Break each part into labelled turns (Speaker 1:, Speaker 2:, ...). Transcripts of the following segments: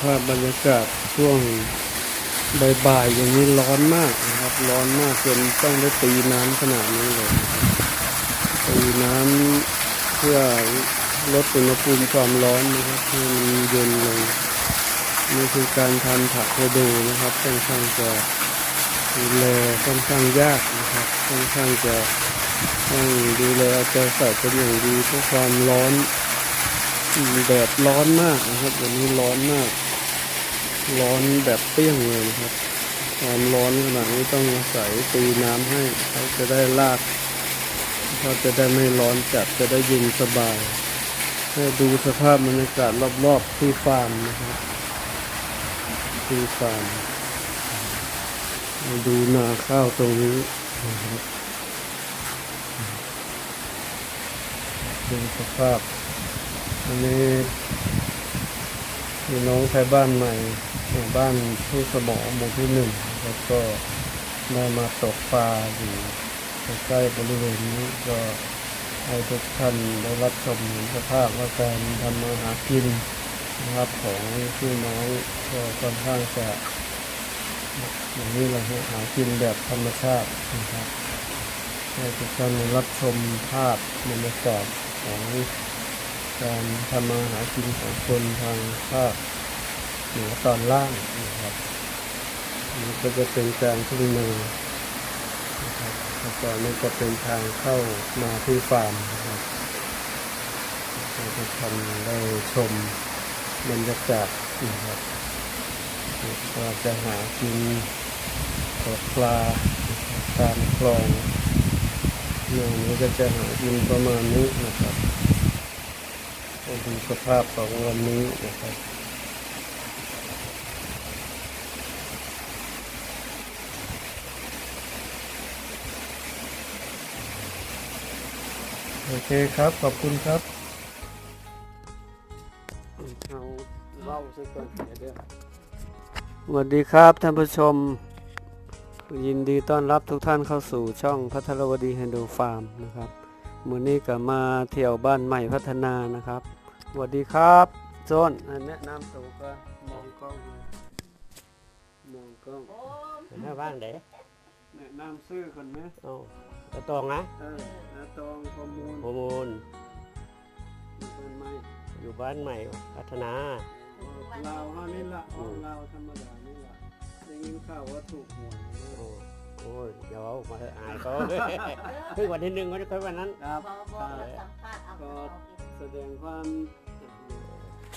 Speaker 1: ภาพบรรยากาศช่วงบ่ายๆอย่างนี้ร้อนมากนะครับ ร้อนมากจนต้องได้ตีน้ำขนาดนี้เลยตีน้ำเพื่อลดอุณหภูมิความร้อนนะครับให้มันเย็นลงนี่คือการทำผักโคโดนะครับค่อนข้างจะดูแลค่อนข้างยากนะครับค่อนข้างจะต้องดูแลเอาใจใส่เป็นอย่างดีเพราะความร้อน แดดร้อนมากนะครับวันนี้ร้อนมาก ร้อนแบบเปรี้ยงเลยนะครับความร้อนขนาดนี้ต้องอาศัยตีน้ำให้เขาจะได้ลากเขาจะได้ไม่ร้อนจัดจะได้เยินสบายให้ดูสภาพบรรยากาศรอบๆที่ฟาร์มนะครับที่ฟาร์มดูนาข้าวตรงนี้นะครับดูสภาพ อันนี้พี่น้องไทยบ้านใหม่บ้านผู้สมอหมู่ที่หนึ่งแล้วก็ได้มาตกปลาอยู่ใกล้บริเวณนี้ก็ให้ทุกท่านได้รับชมสภาพว่าการทำมาหากินนะครับของพี่น้องก็ค่อนข้างจะอย่างนี้แหละฮะหากินแบบธรรมชาตินะครับให้ทุกท่านรับชมภาพบรรยากาศของ การทำมาหากินของคนทางภาคเหนือตอนล่างนะครับนี่ก็จะเป็นการทุ่งนานะครับแล้วก็นี่ก็เป็นทางเข้ามาที่ฟาร์มนะครับให้ทุกท่านได้ชมบรรยากาศนะครับก็จะหากินตกปลาตามคลองเนื่องนี้ก็จะหากินประมาณนี้นะครับ มาดูสภาพของวันนี้นะครับโอเคครับขอบคุณครับสวัสดีครับท่านผู้ชม ยินดีต้อนรับทุกท่านเข้าสู่ช่องพัทรวดีแฮนดูฟาร์มนะครับมือนี้ก็มาเที่ยวบ้านใหม่พัฒนานะครับ สวัสดีครับโจนอันแนะนำตัวก็มองกล้องเลยมองกล้อง
Speaker 2: หน้าบ้างเด้
Speaker 1: แนะนำชื่อคนไหม
Speaker 2: โอ้กระตองนะ
Speaker 1: เออนาตองข้อมูล
Speaker 2: โฮอร์โมน
Speaker 1: ต้นไม้
Speaker 2: อยู่บ้านใหม่พัฒนา
Speaker 1: ลาวเฮานี่ละออกลาวธรรมดานี่ละได้ยินข่าวว่าถูกหวยนะ
Speaker 2: โอ้โอ้ยอย่าเอามาเถอะอายเขาเพิ่งวันที่หนึ่งวันที่ค่อยวันนั้น
Speaker 1: ครับ
Speaker 3: บอบอสัมภาษณ์เอา
Speaker 1: ก็
Speaker 3: เอา
Speaker 1: แสดงความ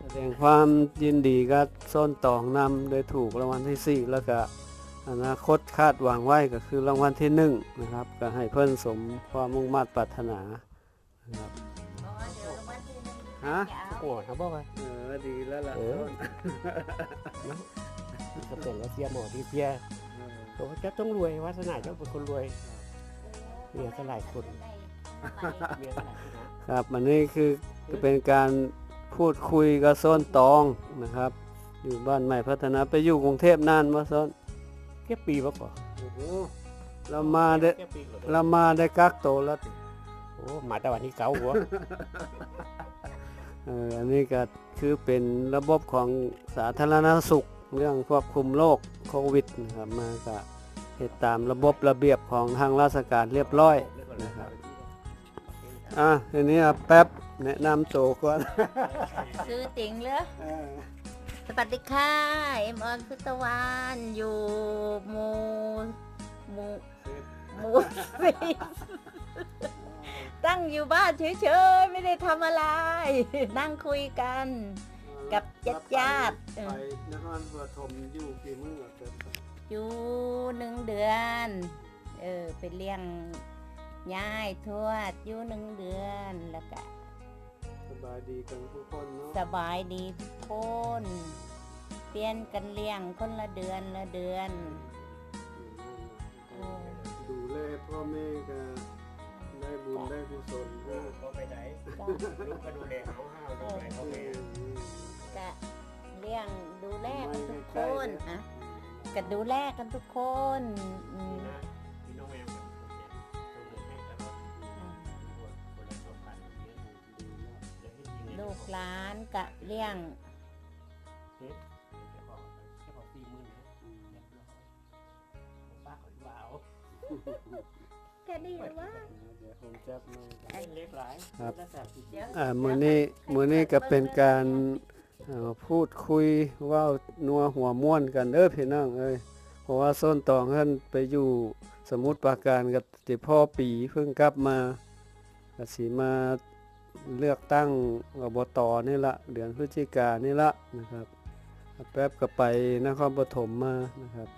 Speaker 1: แสดงความยินดีกับส้นตองนำโดยถูกรางวัลที่สี่แล้วก็อนาคตคาดหวังไว้ก็คือรางวัลที่หนึ่งนะครับ ก็ให้เพื่อนสมความมุ่งมั่นปรารถนานะครับ
Speaker 3: เอาเอาเดี๋ยวรางวัลที่หนึ่ง
Speaker 1: ฮะ
Speaker 3: จะเอา
Speaker 2: โอ้เขาบอกว่า
Speaker 1: เออดีแล้วล่ะ
Speaker 2: เออก็เป็นรัสเซียหมอที่เพีย
Speaker 1: เออ
Speaker 2: บอกว่าเจะต้องรวยวาสนาเจ้าเป็นคนรวยเมียก็หลายคน
Speaker 3: ได้
Speaker 2: เมียก็หลายคนนะครับ
Speaker 1: อันนี้คือเป็นการ พูดคุยกับส้นตองนะครับ อยู่บ้านใหม่พัฒนาไปอยู่กรุงเทพนานมาส้น
Speaker 2: แค่ปีมาก่อน
Speaker 1: โอ้โหเรามาได้
Speaker 2: แค่ปีก่อน
Speaker 1: เรามาได้กักโตวแล้ว
Speaker 2: โอ้มาแต่วันที่เก้าหัว
Speaker 1: เอออันนี้ก็คือเป็นระบบของสาธารณสุข เรื่องควบคุมโรคโควิดนะครับมาก็เหตุตามระบบระเบียบของทางราชการเรียบร้อยนะครับอะทีนี้อะแป๊บ แนะนำตัวก่อน
Speaker 3: ซื้อติ๋งเหรอสวัสดีค่ะ เอ็มออนพุทธวานอยู่หมู่หมู่หมู่สิบตั้งอยู่บ้านเฉยๆ ไม่ได้ทำอะไร นั่งคุยกัน กับญาติๆ
Speaker 1: ไปนครปฐมอยู่กี่มื้อเกิด
Speaker 3: อยู่หนึ่งเดือน เออไปเลี้ยงยายทวดอยู่หนึ่งเดือนแล้วก็
Speaker 1: ส บายดีกันทุกคนเนาะ
Speaker 3: สบายดีทุกคนเปลี่ยนกันเลี้ยงคนละเดือนละเดือน
Speaker 1: ดูแลพ่อแม่ก็ได้บุญได้กุศลด้วย
Speaker 2: เขาไปไหน
Speaker 3: ก็
Speaker 2: ลูกก็ดูแลเขาห้าวดูแลเขาแม่
Speaker 3: ก็เลี้ยงดูแลกันทุกคนอะก็ดูแลกันทุกคน
Speaker 2: หลานกะเลี้เรื่
Speaker 3: นเนี่
Speaker 1: บอ
Speaker 2: ย
Speaker 1: ค
Speaker 3: เรับอ่
Speaker 1: อ่ามือนี้มือนี้ก็เป็นการพูดคุยว่านัวหัวม้วนกันเออพี่น้องเอ้ยเพราะว่าส้นตองเพิ่นไปอยู่สมุทรปาการกับเติพ่อปีเพิ่งกลับมาก็สีมา เลือกตั้งอบตนี่ละเดือนพฤศจิกายนนี่ละนะครับแป๊บก็ไปนครปฐมมานะครับ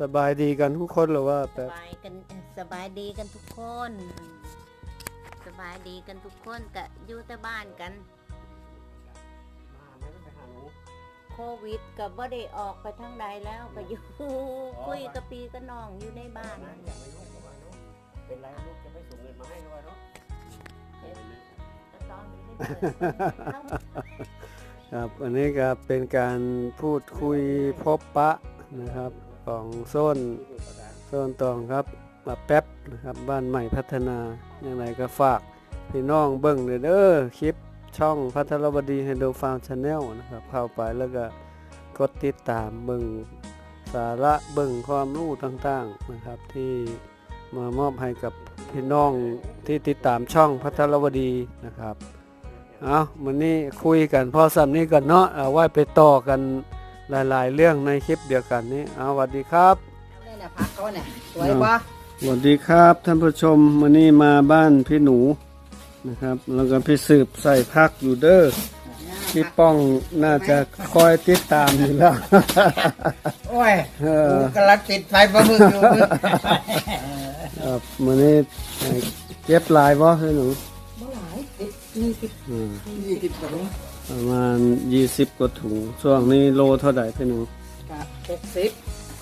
Speaker 1: สบายดีกันทุกคนหรือว่า
Speaker 3: ส
Speaker 1: แป๊บบา
Speaker 3: ยกันสบายดีกันทุกคน สบายดีกันทุกคนก็อยู่แต่บ้านกัน
Speaker 2: มาไม่ต้องไปหาหนู
Speaker 3: โควิดก็บ่ได้ออกไปทางใดแล้วก็อยู่คุยกับปีกับน้องอยู่ในบ้าน
Speaker 2: นะอยากไปลูกกับว่าเนาะเป็นไรลูกจะไปส่งเงินม
Speaker 1: ครับอันนี้ก็เป็นการพูดคุยพบปะนะครับของโซนโซนตองครับมาแป๊บนะครับบ้านใหม่พัฒนาอย่างไรก็ฝากพี่น้องเบิ่งเด้อคลิปช่องพัทรบดีไฮโดรฟาร์มชาแนลนะครับเข้าไปแล้วก็กดติดตามเบิ่งสาระเบิ่งความรู้ต่างๆนะครับที่มามอบให้กับพี่น้องที่ติดตามช่องพัทรวดีนะครับ เอาวันนี้คุยกันพอสำนี้ก่อนเนาะเอาไว้ไปต่อกันหลาย ๆ เรื่องในคลิปเดียวกันนี้เอาสวัสดีครับ
Speaker 4: นี่นะพักเขาเนี่ยสวยปะ
Speaker 1: สวัสดีครับท่านผู้ชมวันนี้มาบ้านพี่หนูนะครับ แล้วก็พี่สืบใส่พักอยู่เด้อพี่ป้องน่าจะคอยติดตามอยู่แล้ว
Speaker 4: โอ้ย
Speaker 1: เออ
Speaker 4: กูกำลังติดไฟปลาหมึกอยู่
Speaker 1: ครับวันนี้เก็บลายบ่พี่หนู
Speaker 4: เมื่อไหร่ติด ยี่สิบ
Speaker 1: อืม
Speaker 4: ยี่สิบกว่าถุง
Speaker 1: ประมาณยี่สิบกว่าถุงช่วงนี้โลเท่าไหร่พี่หนู
Speaker 4: กับหกสิบ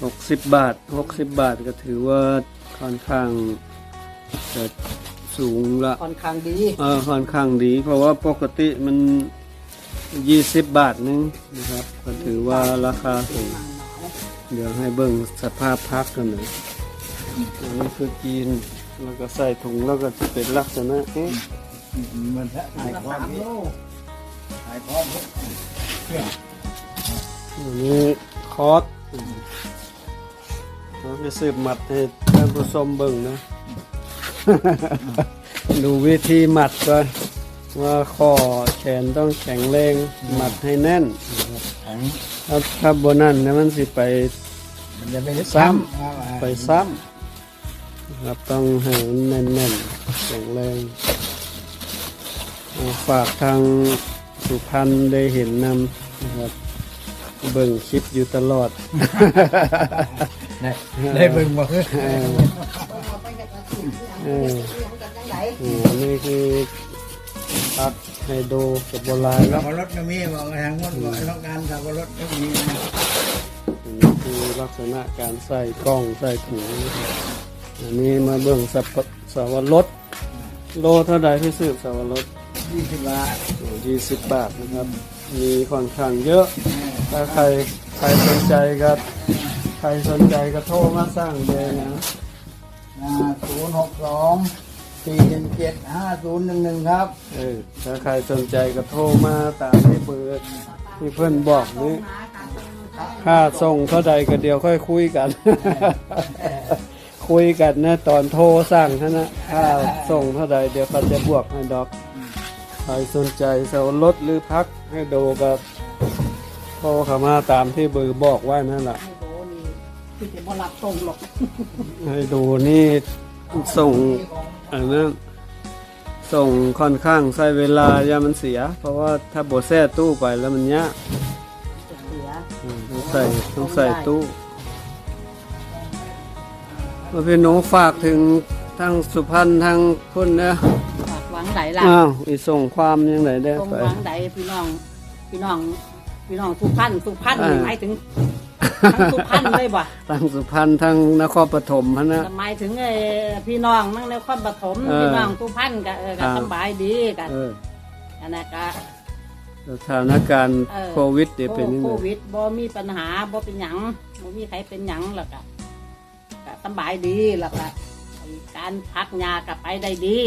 Speaker 1: หกสิบบาทหกสิบบาทก็ถือว่าค่อนข้างจะสูงละ
Speaker 4: ค่อนข้างดี
Speaker 1: เออค่อนข้างดี เพราะว่าปกติมันยี่สิบบาทนึงนะครับ ก็ถือว่าราคาสูงเดี๋ยวให้เบิ่งสภาพพักกันหน่อยอันนี้คือกินแล้วก็ใส่ถุงแล้วก็จะเป็นลักษณะนี้
Speaker 4: มันหายความโลหายความ
Speaker 1: อันนี้คอสเราจะสืบหมัดให้ท่านผู้ชมเบิ่งนะ ดูวิธีหมัดก่อนว่าข้อแขนต้องแข็งแรงหมัดให้แน่นนะครับ
Speaker 4: แข็ง
Speaker 1: ถ้าถ้าบนนั่นเนี่ยมันสิไป
Speaker 4: มันจะไม่ได้
Speaker 1: ซ้ำไปซ้ำนะครับต้องให้แน่นๆแข็งแรงเอา ฝากทางสุพรรณได้เห็นนำนะครับเบิ่งคลิปอยู่ตลอด
Speaker 4: ได้เบิ่งบ่คือ
Speaker 1: เออเออเออนี่คือพักไฮโดรกับโบราณ
Speaker 4: สั
Speaker 1: แล้
Speaker 4: บ
Speaker 1: ว
Speaker 4: ปะรดก็มีบอกทางนู้นบอกต้องการสับปะรดก็มีนะ
Speaker 1: นี่คือลักษณะการใส่กล้องใส่ถุงนะครับอันนี้มาเบิ่งสับปะสาวรสโลเท่าใดที่ซื้อสาวรส
Speaker 4: ยี่สิบบาท
Speaker 1: ยี่สิบบาทนะครับ มีค่อนข้างเยอะ ถ้าใครใครสนใจก็ใครสนใจก็โทรมาสร้างเบอร์นะ
Speaker 4: ศูนย์หกสองสี่หนึ่งเจ็ดห้าศูนย์หนึ่งหนึ่งครับ
Speaker 1: เออ ถ้าใครสนใจก็โทรมาตามที่เบอร์ที่เพื่อนบอกนี้ค่าส่งเท่าใดก็เดี๋ยวค่อยคุยกัน คุยกันนะ ตอนโทรสั่งนะนะค่าส่งเท่าใดเดี๋ยวเขาจะบวกให้ดอกใครสนใจเสาลดหรือพักให้ดูก็โทรเข้ามาตามที่เบอร์บอกไว้นั่นแหละ
Speaker 4: ให้ดูนี่คือจะบ่รับส่งหรอก
Speaker 1: ให้ดูนี่ส่งอันนั้นส่งค่อนข้างใช้เวลาอย่ามันเสีย เพราะว่าถ้าโบแซ่ตู้ไปแล้วมันยาก
Speaker 4: จะเสีย
Speaker 1: อืมต้องใส่ต้องใส่ตู้มาพี่หนูฝากถึงทางสุพรรณทางคุณนะ
Speaker 4: ฝากห วังไหลล่ะ
Speaker 1: อ้าวอีส่งความยังไงได้
Speaker 4: ตรง
Speaker 1: ไป
Speaker 4: หวังใดพี่น้อง พี่น้อง พี่น้องสุพรรณสุพรรณ
Speaker 1: อ่า
Speaker 4: หมายถึงทั้งสุพรรณเลยบ่
Speaker 1: ทางสุพรรณทางนครปฐมพะนะ
Speaker 4: หมายถึงไอ้พี่น้องนั่งในความปฐม
Speaker 1: เออ
Speaker 4: พี่น้องสุพรรณก็เออก็
Speaker 1: ครับ
Speaker 4: สำบายดีกัน
Speaker 1: เออ
Speaker 4: อันนั้นก็
Speaker 1: สถานการณ์
Speaker 4: เออ
Speaker 1: โควิดเดี๋ยวเป็นยัง
Speaker 4: โค
Speaker 1: ไง
Speaker 4: วิดบ่มีปัญหาบ่เป็นหยังบ่มีใครเป็นหยังแล้วก็ก็สำบายดีแล้วก็ไอ้การพักยาก็ไปได้ดี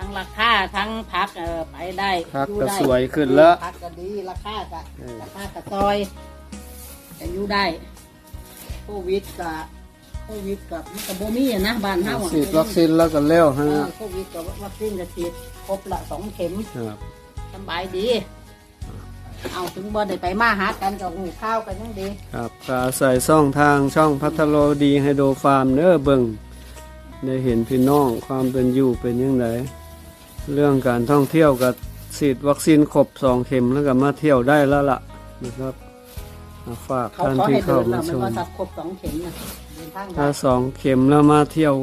Speaker 4: ทั้งราคาทั้งพักเออไปได้
Speaker 1: พัก
Speaker 4: อยู่
Speaker 1: ก็
Speaker 4: ได้
Speaker 1: สวยขึ้นแล้ว
Speaker 4: พักก็ดีราคาก็
Speaker 1: เออ
Speaker 4: ราคาก็ซอยจะอยู่ได้โควิดก็โควิดกับมันกับโบมี่อะนะบ้านเฮาอะ
Speaker 1: ฉีดวัคซีนแล้วก็แล้ว
Speaker 4: เอ
Speaker 1: ฮะ
Speaker 4: อโควิดกับวัคซีนก็ฉีดครบละสองเข็ม
Speaker 1: ครับ
Speaker 4: สำบายดี เอาถึงบ่ได้ไปมาหากันกับหูข้าวกันยังดี
Speaker 1: ครับก็อาศัยช่องทางช่องพัทโลดีไฮโดรฟาร์มเน้อเบิ่งได้เห็นพี่น้องความเป็นอยู่เป็นยังไง เรื่องการท่องเที่ยวกับฉีดวัคซีนครบสองเข็มแล้วก็มาเที่ยวได้แล้วล่ะนะครับมาฝาก
Speaker 4: เขา
Speaker 1: ท่าน
Speaker 4: ขอ
Speaker 1: ที่
Speaker 4: ให้เดิ
Speaker 1: เข้านมา
Speaker 4: แล้ว
Speaker 1: ช
Speaker 4: มัน
Speaker 1: ม
Speaker 4: ว่าสับครบสองเข็มนะเดินทาง
Speaker 1: ถ้า
Speaker 4: ได้
Speaker 1: สองเข็มแล้วมาเที่ยว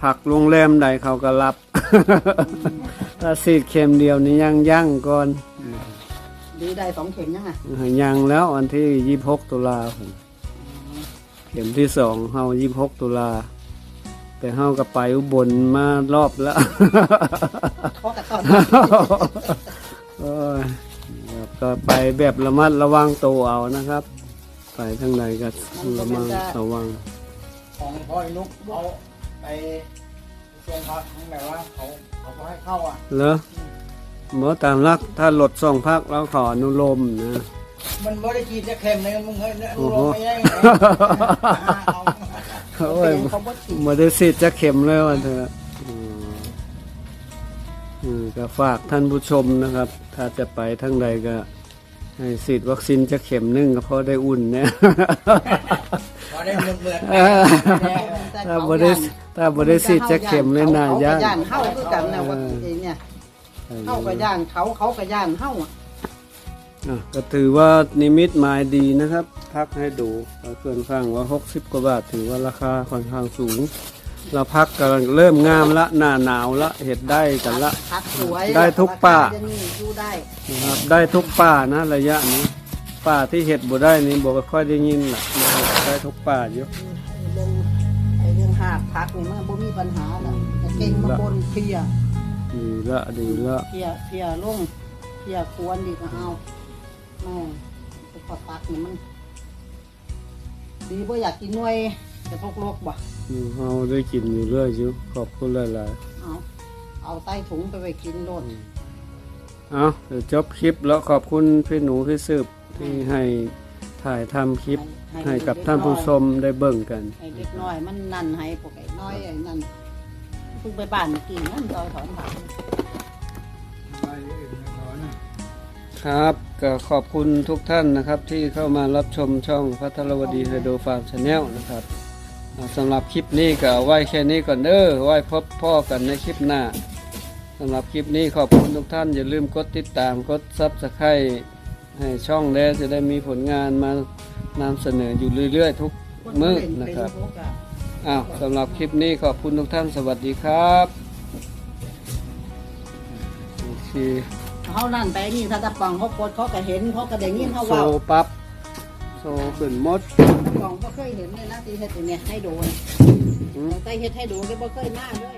Speaker 1: ผักโรงแรมใดเขาก็รับ ถ้าฉีดเข็มเดียวนี่ยังยั่งก่อน
Speaker 4: ดีได้สองเข็มยังไง
Speaker 1: ยังแล้ววันที่ยี่หกตุลาผมเข็มที่สองเฮายี่หกตุลา แต่เฮาก็ไปอุบลมารอบแล้ว
Speaker 4: เพราะกับตอน
Speaker 1: โอ้ยครับก็ไปแบบระมัดระวังตัวเอานะครับ ไปทางไหนก็ระมัดระวัง
Speaker 2: ของพ่อไอ้นุกเอาไปส่งเขาทั้งแบบว่าเขาเขาก็ให้เข้าอะ
Speaker 1: เหรอหมอตามรักถ้าลดสองพักแล้วขออนุโลมนะ
Speaker 2: มันไม่ได้กินจะเค็มเลยมึงเฮ้ยเนี่ยลงไปยังไง เอา
Speaker 1: โอ้ย
Speaker 4: เขาบ่ฉีด
Speaker 1: มาได้สิทธิ์จะเข็มเลยวันเถอะอืมอืมก็ฝากท่านผู้ชมนะครับ ถ้าจะไปทั้งใดก็ให้ฉีดวัคซีนจะเข็มหนึ่งก็พอได้อุ่นเนี่ย
Speaker 2: พอได้เหมือนเหมือน
Speaker 1: ถ้าบ่ได้ถ้าบ่ได้ฉีดจะเข็มเลยนะ
Speaker 4: เขา
Speaker 1: ย่า
Speaker 4: ก็ย่านเข้าคือกันนะว่าไอ้เนี่ยเข้ากับย่านเขาเขากับย่านเข้าอะ
Speaker 1: อะ ก็ถือว่านิมิตหมายดีนะครับ พักให้ดูก็เกินข้างว่า 60 กว่าบาทถือว่าราคาค่อนข้างสูง เราพักกำลังเริ่มงามละหน้าหนาวละเห็ดได้กันละ
Speaker 4: พักสวย
Speaker 1: ได้ทุกป่า
Speaker 4: รคจะนี่อยู่ได้
Speaker 1: นะครับได้ทุกป่านะระยะนี้ป่าที่เห็ดบ่ได้นี่บอกว่าค่อยได้ยินล่ะนะครับได้ทุกป่าอยู่
Speaker 4: เรื่องไอ้เรื่องหากพักนี่มันบ่มีปัญหาหรอกแต่เก่งมาบนเพลีย
Speaker 1: ดีละดีละ
Speaker 4: เพลียเพลียลงเพลียควรดีก็เอา แม่ไปขอตักนี่มัน ดีบ่อยากกินหน่วยแต่พวกโรคบ่
Speaker 1: อืมเราได้กินอยู่เรื่อยอยู่ขอบคุณหลาย
Speaker 4: เอาเอาใต้ถุงไปไปกินโลด
Speaker 1: ๆเอาเดี๋ยวจบคลิปแล้วขอบคุณพี่หนูพี่สืบที่ให้ถ่ายทำคลิปให้กับท่านผู้ชมได้เบิ่งกัน
Speaker 4: ให้เด็กน้อยมันนั่นให้พวกไอ้น้อยไอ้นั่นเพิ่งไปบ้านกินนั่นซอยถอนผัก
Speaker 1: ครับก็ขอบคุณทุกท่านนะครับที่เข้ามารับชมช่องพัทรวดีไฮโดรฟาร์มชาแนลนะครับสำหรับคลิปนี้ก็เอาไว้แค่นี้ก่อนเด้อไว้พบพ่อกันในคลิปหน้าสำหรับคลิปนี้ขอบคุณทุกท่าน อย่าลืมกดติดตามกดซับสไครต์ให้ช่องแล้วจะได้มีผลงานมานำเสนออยู่เรื่อย ๆ ทุกมื้อนะครับอ้าวสำหรับคลิปนี้ขอบคุณทุกท่านสวัสดีครับโอเค
Speaker 4: เขานั่นไปนี่ถ้าตะปังเขากดเขาก็เห็นเขาก็ได้ยินเขา
Speaker 1: โซ
Speaker 4: เว่า
Speaker 1: ปั๊บโซขึ้นหมด
Speaker 4: ปังก็เคยเห็นเลยนะที่เฮ็ดอย่างเนี่ยให้ดูนะ
Speaker 1: อืม
Speaker 4: แต่เฮ็ดให้ดูก็บ่เคยมาเลย